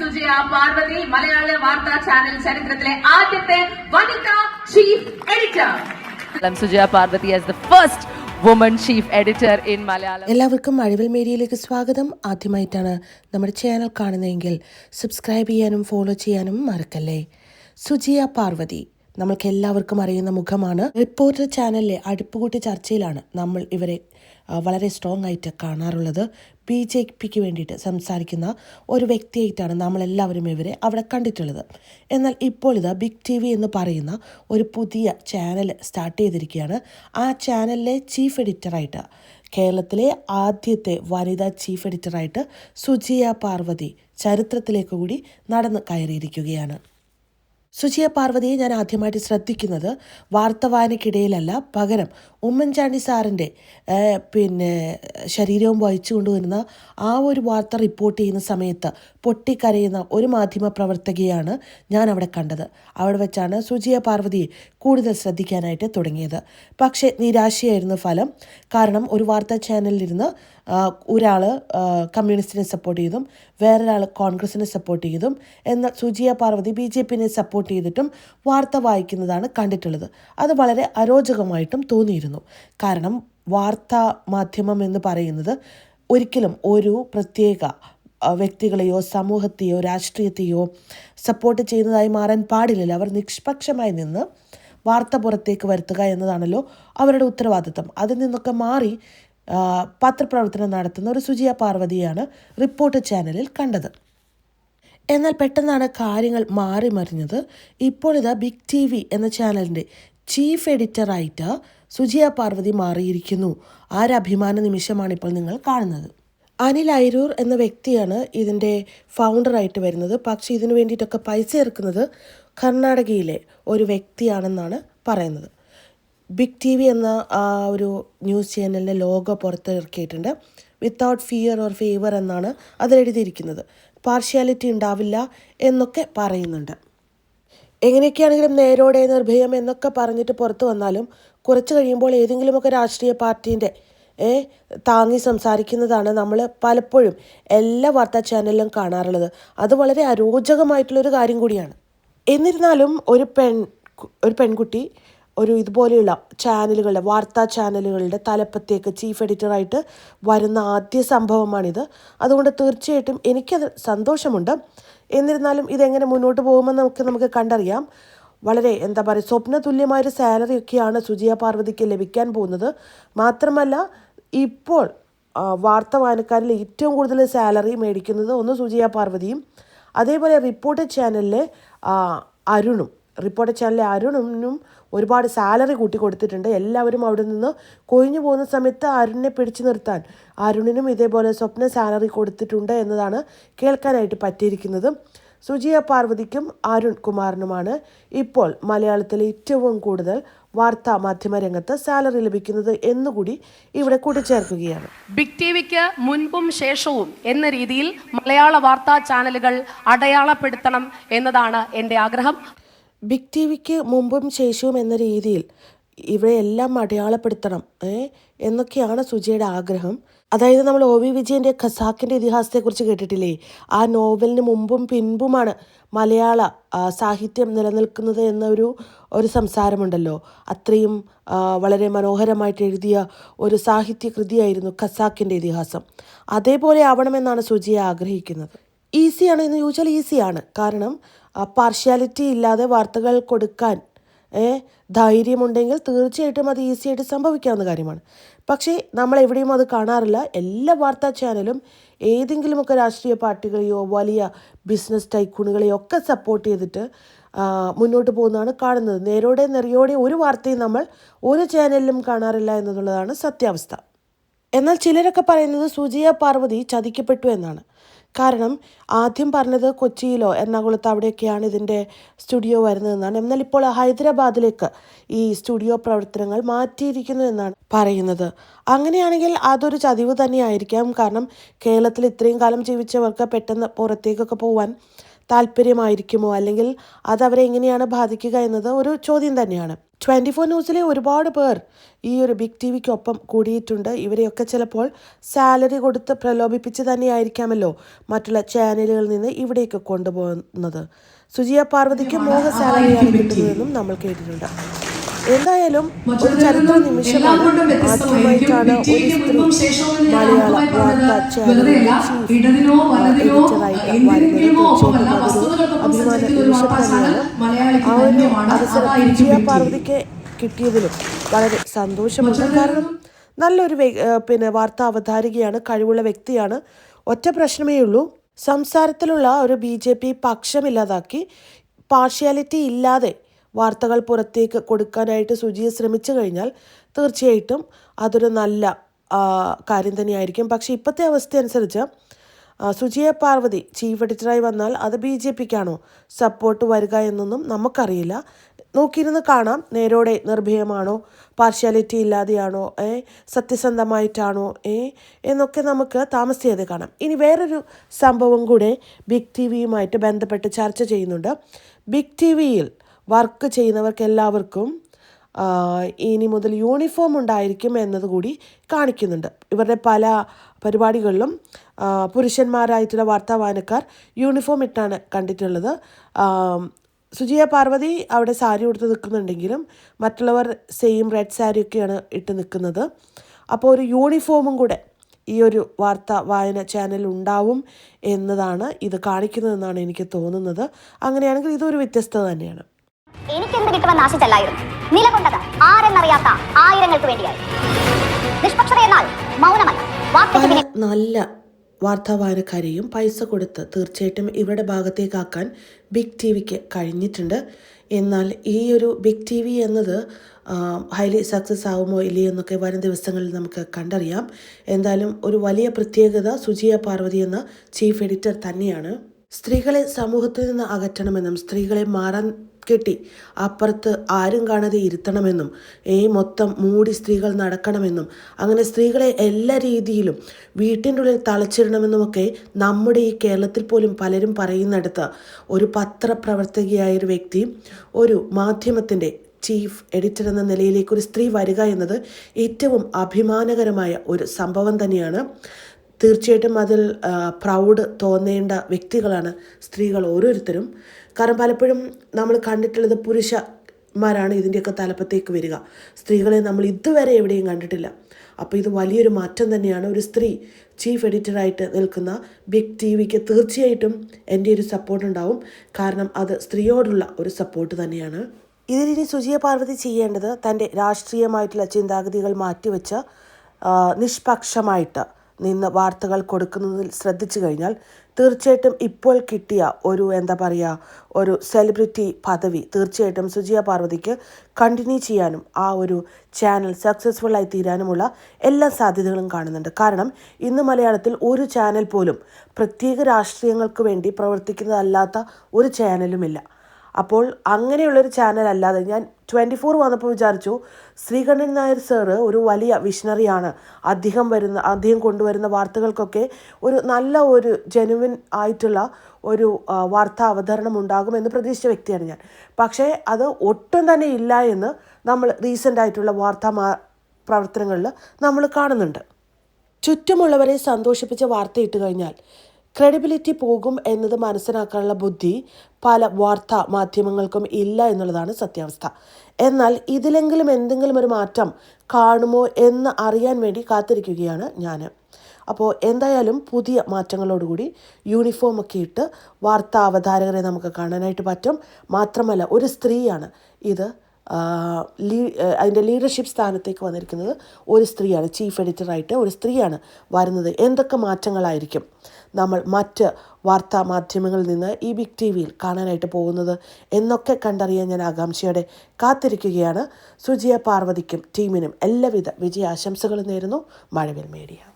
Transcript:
സുജയ പാർവതി മലയാള വാർത്താ ചാനൽ ചരിത്രത്തിലെ ആദ്യത്തെ വനിതാ chief editor. I'm Parvathy as the first woman woman chief editor in Malayalam. എല്ലാവർക്കും അഴിവൽ മീഡിയയിലേക്ക് സ്വാഗതം. ആദ്യമായിട്ടാണ് നമ്മുടെ ചാനൽ കാണുന്നതെങ്കിൽ സബ്സ്ക്രൈബ് ചെയ്യാനും ഫോളോ ചെയ്യാനും മറക്കല്ലേ? സുജിയ പാർവതി നമ്മൾക്ക് എല്ലാവർക്കും അറിയുന്ന മുഖമാണ്. റിപ്പോർട്ടർ ചാനലിലെ അടുപ്പുകൂട്ടി ചർച്ചയിലാണ് നമ്മൾ ഇവരെ വളരെ സ്ട്രോങ് ആയിട്ട് കാണാറുള്ളത്. ബി ജെ പിക്ക് വേണ്ടിയിട്ട് സംസാരിക്കുന്ന ഒരു വ്യക്തിയായിട്ടാണ് നമ്മളെല്ലാവരും ഇവരെ അവിടെ കണ്ടിട്ടുള്ളത്. എന്നാൽ ഇപ്പോൾ ഇത് ബിഗ് ടി വി എന്ന് പറയുന്ന ഒരു പുതിയ ചാനൽ സ്റ്റാർട്ട് ചെയ്തിരിക്കുകയാണ്. ആ ചാനലിലെ ചീഫ് എഡിറ്ററായിട്ട് കേരളത്തിലെ ആദ്യത്തെ വനിതാ ചീഫ് എഡിറ്ററായിട്ട് സുജിയ പാർവതി ചരിത്രത്തിലേക്ക് കൂടി നടന്ന് കയറിയിരിക്കുകയാണ്. സുജിയ പാർവതിയെ ഞാൻ ആദ്യമായിട്ട് ശ്രദ്ധിക്കുന്നത് വാർത്ത വായനയ്ക്കിടയിലല്ല പകരം ഉമ്മൻചാണ്ടി സാറിന്റെ പിന്നെ ശരീരവും വഹിച്ചു കൊണ്ടുവരുന്ന ആ ഒരു വാർത്ത റിപ്പോർട്ട് ചെയ്യുന്ന സമയത്ത് പൊട്ടിക്കരയുന്ന ഒരു മാധ്യമ പ്രവർത്തകയാണ് ഞാൻ അവിടെ കണ്ടത്. അവിടെ വെച്ചാണ് സുജിയ പാർവതിയെ കൂടുതൽ ശ്രദ്ധിക്കാനായിട്ട് തുടങ്ങിയത്. പക്ഷേ നിരാശയായിരുന്നു ഫലം. കാരണം ഒരു വാർത്താ ചാനലിലിരുന്ന് ഒരാൾ കമ്മ്യൂണിസ്റ്റിനെ സപ്പോർട്ട് ചെയ്തും വേറൊരാൾ കോൺഗ്രസിനെ സപ്പോർട്ട് ചെയ്തും എന്നാൽ സുജിയ പാർവതി ബി ജെ പിനെ സപ്പോർട്ട് ചെയ്തിട്ടും വാർത്ത വായിക്കുന്നതാണ് കണ്ടിട്ടുള്ളത്. അത് വളരെ അരോചകമായിട്ടും തോന്നിയിരുന്നു. കാരണം വാർത്താ മാധ്യമം എന്ന് പറയുന്നത് ഒരിക്കലും ഒരു പ്രത്യേക വ്യക്തികളെയോ സമൂഹത്തെയോ രാഷ്ട്രീയത്തെയോ സപ്പോർട്ട് ചെയ്യുന്നതായി മാറാൻ പാടില്ലല്ലോ. അവർ നിഷ്പക്ഷമായി നിന്ന് വാർത്ത പുറത്തേക്ക് വരുത്തുക എന്നതാണല്ലോ അവരുടെ ഉത്തരവാദിത്തം. അതിൽ നിന്നൊക്കെ മാറി പത്രപ്രവർത്തനം നടത്തുന്ന ഒരു സുജിയ പാർവതിയാണ് റിപ്പോർട്ട് ചാനലിൽ കണ്ടത്. എന്നാൽ പെട്ടെന്നാണ് കാര്യങ്ങൾ മാറി മറിഞ്ഞത്. ഇപ്പോൾ ഇതാ ബിഗ് ടി വി എന്ന ചാനലിന്റെ ചീഫ് എഡിറ്ററായിട്ട് സുജിയ പാർവതി മാറിയിരിക്കുന്നു. ആ ഒരു അഭിമാന നിമിഷമാണ് ഇപ്പോൾ നിങ്ങൾ കാണുന്നത്? അനിൽ ഐരൂർ എന്ന വ്യക്തിയാണ് ഇതിന്റെ ഫൗണ്ടറായിട്ട് വരുന്നത്. പക്ഷേ ഇതിനു വേണ്ടിയിട്ടൊക്കെ പൈസ ഇറക്കുന്നത് കർണാടകയിലെ ഒരു വ്യക്തിയാണെന്നാണ് പറയുന്നത്. ബിഗ് ടി വി എന്ന ആ ഒരു ന്യൂസ് ചാനലിന്റെ ലോഗോ പുറത്തിറക്കിയിട്ടുണ്ട്. വിത്തൗട്ട് ഫിയർ ഓർ ഫേവർ എന്നാണ് അതിലെഴുതിയിരിക്കുന്നത്. പാർഷ്യാലിറ്റി ഉണ്ടാവില്ല എന്നൊക്കെ പറയുന്നുണ്ട്. എങ്ങനെയൊക്കെയാണെങ്കിലും നേരോടെ നിർഭയം എന്നൊക്കെ പറഞ്ഞിട്ട് പുറത്തു വന്നാലും കുറച്ച് കഴിയുമ്പോൾ ഏതെങ്കിലുമൊക്കെ രാഷ്ട്രീയ പാർട്ടീന്റെ താങ്ങി സംസാരിക്കുന്നതാണ് നമ്മൾ പലപ്പോഴും എല്ലാ വാർത്താ ചാനലിലും കാണാറുള്ളത്. അത് വളരെ അരോചകമായിട്ടുള്ളൊരു കാര്യം കൂടിയാണ്. എന്നിരുന്നാലും ഒരു പെൺ ഒരു പെൺകുട്ടി ഒരു ഇതുപോലെയുള്ള ചാനലുകളുടെ വാർത്താ ചാനലുകളുടെ തലപ്പത്തേക്ക് ചീഫ് എഡിറ്ററായിട്ട് വരുന്ന ആദ്യ സംഭവമാണിത്. അതുകൊണ്ട് തീർച്ചയായിട്ടും എനിക്കത് സന്തോഷമുണ്ട്. എന്നിരുന്നാലും ഇതെങ്ങനെ മുന്നോട്ട് പോകുമെന്ന് നമുക്ക് നമുക്ക് കണ്ടറിയാം. വളരെ എന്താ പറയുക സ്വപ്ന തുല്യമായൊരു സാലറി ഒക്കെയാണ് സുജിയ പാർവതിക്ക് ലഭിക്കാൻ പോകുന്നത്. മാത്രമല്ല ഇപ്പോൾ വാർത്ത വായനക്കാരിൽ ഏറ്റവും കൂടുതൽ സാലറി മേടിക്കുന്നത് ഒന്ന് സുജിയ പാർവതിയും അതേപോലെ റിപ്പോർട്ടർ ചാനലിലെ അരുണും. റിപ്പോർട്ടർ ചാനലിലെ അരുണിനും ഒരുപാട് സാലറി കൂട്ടി കൊടുത്തിട്ടുണ്ട്. എല്ലാവരും അവിടെ നിന്ന് കൊഴിഞ്ഞു പോകുന്ന സമയത്ത് അരുണിനെ പിടിച്ചു നിർത്താൻ. അരുണിനും ഇതേപോലെ സ്വപ്ന സാലറി കൊടുത്തിട്ടുണ്ട് എന്നതാണ് കേൾക്കാനായിട്ട് പറ്റിയിരിക്കുന്നത്. സുജിയ പാർവതിക്കും അരുൺ കുമാറിനുമാണ് ഇപ്പോൾ മലയാളത്തിലെ ഏറ്റവും കൂടുതൽ വാർത്താ മാധ്യമ രംഗത്ത് സാലറി ലഭിക്കുന്നത് എന്നുകൂടി ഇവിടെ കൂട്ടിച്ചേർക്കുകയാണ്. ബിഗ് ടി വിക്ക് മുൻപും ശേഷവും എന്ന രീതിയിൽ മലയാള വാർത്താ ചാനലുകൾ അടയാളപ്പെടുത്തണം എന്നതാണ് എന്റെ ആഗ്രഹം. ബിഗ് ടി വിക്ക് മുമ്പും ശേഷവും എന്ന രീതിയിൽ ഇവയെല്ലാം അടയാളപ്പെടുത്തണം എന്നൊക്കെയാണ് സുജയുടെ ആഗ്രഹം. അതായത് നമ്മൾ ഒ വി വിജയന്റെ ഖസാക്കിന്റെ ഇതിഹാസത്തെക്കുറിച്ച് കേട്ടിട്ടില്ലേ? ആ നോവലിന് മുമ്പും പിൻപുമാണ് മലയാള സാഹിത്യം നിലനിൽക്കുന്നത് എന്നൊരു ഒരു സംസാരമുണ്ടല്ലോ. അത്രയും വളരെ മനോഹരമായിട്ട് എഴുതിയ ഒരു സാഹിത്യ കൃതിയായിരുന്നു ഖസാക്കിന്റെ ഇതിഹാസം. അതേപോലെ ആവണമെന്നാണ് സുജിയ ആഗ്രഹിക്കുന്നത്. ഈസിയാണോ എന്ന് ചോദിച്ചാൽ ഈസിയാണ്. കാരണം പാർഷ്യാലിറ്റി ഇല്ലാതെ വാർത്തകൾ കൊടുക്കാൻ ധൈര്യമുണ്ടെങ്കിൽ തീർച്ചയായിട്ടും അത് ഈസിയായിട്ട് സംഭവിക്കാവുന്ന കാര്യമാണ്. പക്ഷേ നമ്മൾ എവിടെയും അത് കാണാറില്ല. എല്ലാ വാർത്താ ചാനലും ഏതെങ്കിലുമൊക്കെ രാഷ്ട്രീയ പാർട്ടികളെയോ വലിയ ബിസിനസ് ടൈക്കൂണുകളെയോ ഒക്കെ സപ്പോർട്ട് ചെയ്തിട്ട് മുന്നോട്ട് പോകുന്നതാണ് കാണുന്നത്. നേരോടെ നെറിയോടെ ഒരു വാർത്തയും നമ്മൾ ഒരു ചാനലിലും കാണാറില്ല എന്നുള്ളതാണ് സത്യാവസ്ഥ. എന്നാൽ ചിലരൊക്കെ പറയുന്നത് സുജിയ പാർവതി ചതിക്കപ്പെട്ടു എന്നാണ്. കാരണം ആദ്യം പറഞ്ഞത് കൊച്ചിയിലോ എറണാകുളത്ത് അവിടെയൊക്കെയാണ് ഇതിന്റെ സ്റ്റുഡിയോ വരുന്നതെന്നാണ് എന്നാൽ ഇപ്പോൾ ഹൈദരാബാദിലേക്ക് ഈ സ്റ്റുഡിയോ പ്രവർത്തനങ്ങൾ മാറ്റിയിരിക്കുന്നു എന്നാണ് പറയുന്നത്. അങ്ങനെയാണെങ്കിൽ അതൊരു ചതിവ് തന്നെയായിരിക്കാം. കാരണം കേരളത്തിൽ ഇത്രയും കാലം ജീവിച്ചവർക്ക് പെട്ടെന്ന് പുറത്തേക്കൊക്കെ പോകാൻ താല്പര്യമായിരിക്കുമോ? അല്ലെങ്കിൽ അത് അവരെ എങ്ങനെയാണ് ബാധിക്കുക എന്നത് ഒരു ചോദ്യം തന്നെയാണ്. ട്വന്റി ഫോർ ന്യൂസിലെ ഒരുപാട് പേർ ഈ ഒരു ബിഗ് ടി വിക്കൊപ്പം കൂടിയിട്ടുണ്ട്. ഇവരെയൊക്കെ ചിലപ്പോൾ സാലറി കൊടുത്ത് പ്രലോഭിപ്പിച്ച് തന്നെയായിരിക്കാമല്ലോ മറ്റുള്ള ചാനലുകളിൽ നിന്ന് ഇവിടേക്ക് കൊണ്ടുപോകുന്നത്. സുജിയ പാർവതിക്ക് മോഹ സാലറിയാണ് കിട്ടുന്നതെന്നും നമ്മൾ കേട്ടിട്ടുണ്ട്. എന്തായാലും ഒരു ചരിത്ര നിമിഷമാണ് ആദ്യമായിട്ടാണ് ഒരു സ്ത്രീ മലയാള വാർത്താ അഭിമാന നിമിഷം തന്നെയാണ് ആ ഒരു അവസരം വിജയ പാർവതിക്ക് കിട്ടിയതിലും വളരെ സന്തോഷമുണ്ട്. കാരണം നല്ലൊരു പിന്നെ വാർത്താ അവതാരികയാണ് കഴിവുള്ള വ്യക്തിയാണ്. ഒറ്റ പ്രശ്നമേ ഉള്ളൂ. സംസാരത്തിലുള്ള ഒരു ബി ജെ പി പക്ഷമില്ലാതാക്കി പാർഷ്യാലിറ്റി ഇല്ലാതെ വാർത്തകൾ പുറത്തേക്ക് കൊടുക്കാനായിട്ട് സുജിയെ ശ്രമിച്ചു കഴിഞ്ഞാൽ തീർച്ചയായിട്ടും അതൊരു നല്ല കാര്യം തന്നെയായിരിക്കും. പക്ഷേ ഇപ്പോഴത്തെ അവസ്ഥ അനുസരിച്ച് സുജിയ പാർവതി ചീഫ് എഡിറ്ററായി വന്നാൽ അത് ബി ജെ പിക്കാണോ സപ്പോർട്ട് വരിക എന്നൊന്നും നമുക്കറിയില്ല. നോക്കിയിരുന്ന് കാണാം നേരോടെ നിർഭയമാണോ പാർഷ്യാലിറ്റി ഇല്ലാതെയാണോ ഏ സത്യസന്ധമായിട്ടാണോ ഏ എന്നൊക്കെ നമുക്ക് താമസിയാതെ കാണാം. ഇനി വേറൊരു സംഭവം കൂടെ ബിഗ് ടി വിയുമായിട്ട് ബന്ധപ്പെട്ട് ചർച്ച ചെയ്യുന്നുണ്ട്. ബിഗ് ടി വിയിൽ വർക്ക് ചെയ്യുന്നവർക്ക് എല്ലാവർക്കും ഇനി മുതൽ യൂണിഫോം ഉണ്ടായിരിക്കും എന്നതുകൂടി കാണിക്കുന്നുണ്ട്. ഇവരുടെ പല പരിപാടികളിലും പുരുഷന്മാരായിട്ടുള്ള വാർത്താവായനക്കാർ യൂണിഫോം ഇട്ടാണ് കണ്ടിട്ടുള്ളത്. സുജിയ പാർവതി അവിടെ സാരി ഉടുത്ത് നിൽക്കുന്നുണ്ടെങ്കിലും മറ്റുള്ളവർ സെയിം റെഡ് സാരിയൊക്കെയാണ് ഇട്ട് നിൽക്കുന്നത്. അപ്പോൾ ഒരു യൂണിഫോമും കൂടെ ഈ ഒരു വാർത്താ വായന ചാനൽ ഉണ്ടാവും എന്നതാണ് ഇത് കാണിക്കുന്നതെന്നാണ് എനിക്ക് തോന്നുന്നത്. അങ്ങനെയാണെങ്കിൽ ഇതൊരു വ്യത്യസ്തത തന്നെയാണ്. എനിക്കെന്ത് കിട്ടുമെന്ന് ആശിച്ചല്ലായിരുന്നു. നിലകൊണ്ടത് ആരെന്നറിയാത്ത ആയിരങ്ങൾക്ക് വേണ്ടിയായി. നിഷ്പക്ഷത എന്നാൽ മൗനമല്ല. നല്ല വാർത്താ വായനക്കാരെയും പൈസ കൊടുത്ത് തീർച്ചയായിട്ടും ഇവരുടെ ഭാഗത്തേക്കാക്കാൻ ബിഗ് ടി വിക്ക് കഴിഞ്ഞിട്ടുണ്ട്. എന്നാൽ ഈ ഒരു ബിഗ് ടി വി എന്നത് ഹൈലി സക്സസ് ആവുമോ ഇല്ലയോ എന്നൊക്കെ വരും ദിവസങ്ങളിൽ നമുക്ക് കണ്ടറിയാം. എന്തായാലും ഒരു വലിയ പ്രത്യേകത സുജിയ പാർവതി എന്ന ചീഫ് എഡിറ്റർ തന്നെയാണ്. സ്ത്രീകളെ സമൂഹത്തിൽ നിന്ന് അകറ്റണമെന്നും സ്ത്രീകളെ മാറാൻ കെട്ടി. അപ്പുറത്ത് ആരും കാണാതെ ഇരുത്തണമെന്നും ഈ മൊത്തം മൂടി സ്ത്രീകൾ നടക്കണമെന്നും അങ്ങനെ സ്ത്രീകളെ എല്ലാ രീതിയിലും വീട്ടിന്റെ ഉള്ളിൽ തളച്ചിടണമെന്നുമൊക്കെ നമ്മുടെ ഈ കേരളത്തിൽ പോലും പലരും പറയുന്നിടത്ത്. ഒരു പത്രപ്രവർത്തകയായ ഒരു വ്യക്തി ഒരു മാധ്യമത്തിന്റെ ചീഫ് എഡിറ്റർ എന്ന നിലയിലേക്ക് ഒരു സ്ത്രീ വരിക എന്നത് ഏറ്റവും അഭിമാനകരമായ ഒരു സംഭവം തന്നെയാണ്. തീർച്ചയായിട്ടും അതിൽ പ്രൗഡ് തോന്നേണ്ട വ്യക്തികളാണ് സ്ത്രീകൾ ഓരോരുത്തരും. കാരണം പലപ്പോഴും നമ്മൾ കണ്ടിട്ടുള്ളത് പുരുഷന്മാരാണ് ഇതിന്റെയൊക്കെ തലപ്പത്തേക്ക് വരിക. സ്ത്രീകളെ നമ്മൾ ഇതുവരെ എവിടെയും കണ്ടിട്ടില്ല. അപ്പോൾ ഇത് വലിയൊരു മാറ്റം തന്നെയാണ്. ഒരു സ്ത്രീ ചീഫ് എഡിറ്ററായിട്ട് നിൽക്കുന്ന ബിഗ് ടി വിക്ക് തീർച്ചയായിട്ടും എന്റെ ഒരു സപ്പോർട്ട് ഉണ്ടാവും. കാരണം അത് സ്ത്രീയോടുള്ള ഒരു സപ്പോർട്ട് തന്നെയാണ്. ഇതിലിനി സുജിയ പാർവതി ചെയ്യേണ്ടത് തന്റെ രാഷ്ട്രീയമായിട്ടുള്ള ചിന്താഗതികൾ മാറ്റിവെച്ച് നിഷ്പക്ഷമായിട്ട് നിന്ന് വാർത്തകൾ കൊടുക്കുന്നതിൽ ശ്രദ്ധിച്ചു കഴിഞ്ഞാൽ തീർച്ചയായിട്ടും ഇപ്പോൾ കിട്ടിയ ഒരു എന്താ പറയുക ഒരു സെലിബ്രിറ്റി പദവി തീർച്ചയായിട്ടും സുജിയ പാർവതിക്ക് കണ്ടിന്യൂ ചെയ്യാനും ആ ഒരു ചാനൽ സക്സസ്ഫുൾ ആയി തീരാനുമുള്ള എല്ലാ സാധ്യതകളും കാണുന്നുണ്ട്. കാരണം ഇന്ന് മലയാളത്തിൽ ഒരു ചാനൽ പോലും പ്രത്യേക രാഷ്ട്രീയങ്ങൾക്ക് വേണ്ടി പ്രവർത്തിക്കുന്നതല്ലാത്ത ഒരു ചാനലുമില്ല അപ്പോൾ അങ്ങനെയുള്ളൊരു ചാനൽ അല്ലാതെ ഞാൻ ട്വന്റി ഫോർ വന്നപ്പോൾ വിചാരിച്ചു ശ്രീകണ്ഠൻ നായർ സാറ് ഒരു വലിയ വിഷണറിയാണ് അദ്ദേഹം വരുന്ന അദ്ദേഹം കൊണ്ടുവരുന്ന വാർത്തകൾക്കൊക്കെ ഒരു നല്ല ഒരു ജെനുവിൻ ആയിട്ടുള്ള ഒരു വാർത്താ അവതരണം ഉണ്ടാകുമെന്ന് പ്രതീക്ഷിച്ച വ്യക്തിയാണ് ഞാൻ. പക്ഷേ അത് ഒട്ടും തന്നെ ഇല്ല എന്ന് നമ്മൾ റീസെന്റ് ആയിട്ടുള്ള വാർത്താ പ്രവർത്തനങ്ങളിൽ നമ്മൾ കാണുന്നുണ്ട്. ചുറ്റുമുള്ളവരെ സന്തോഷിപ്പിച്ച വാർത്ത ഇട്ട് കഴിഞ്ഞാൽ ക്രെഡിബിലിറ്റി പോകും എന്നത് മനസ്സിലാക്കാനുള്ള ബുദ്ധി പല വാർത്താ മാധ്യമങ്ങൾക്കും ഇല്ല എന്നുള്ളതാണ് സത്യാവസ്ഥ. എന്നാൽ ഇതിലെങ്കിലും എന്തെങ്കിലും ഒരു മാറ്റം കാണുമോ എന്ന് അറിയാൻ വേണ്ടി കാത്തിരിക്കുകയാണ് ഞാൻ അപ്പോൾ എന്തായാലും പുതിയ മാറ്റങ്ങളോടുകൂടി യൂണിഫോം ഒക്കെ ഇട്ട് വാർത്താ അവതാരകരെ നമുക്ക് കാണാനായിട്ട് പറ്റും. മാത്രമല്ല ഒരു സ്ത്രീയാണ്. ഇത് ലീ അതിന്റെ ലീഡർഷിപ്പ് സ്ഥാനത്തേക്ക് വന്നിരിക്കുന്നത് ഒരു സ്ത്രീയാണ് ചീഫ് എഡിറ്ററായിട്ട് ഒരു സ്ത്രീയാണ് വരുന്നത്. എന്തൊക്കെ മാറ്റങ്ങളായിരിക്കും നമ്മൾ മറ്റ് വാർത്താ മാധ്യമങ്ങളിൽ നിന്ന് ഈ ബിഗ് ടി വിയിൽ കാണാനായിട്ട് പോകുന്നത് എന്നൊക്കെ കണ്ടറിയാൻ ഞാൻ ആകാംക്ഷയോടെ കാത്തിരിക്കുകയാണ്. സുജിയ പാർവതിക്കും ടീമിനും എല്ലാവിധ വിജയാശംസകളും നേരുന്നു. മഴവിൽ മീഡിയ.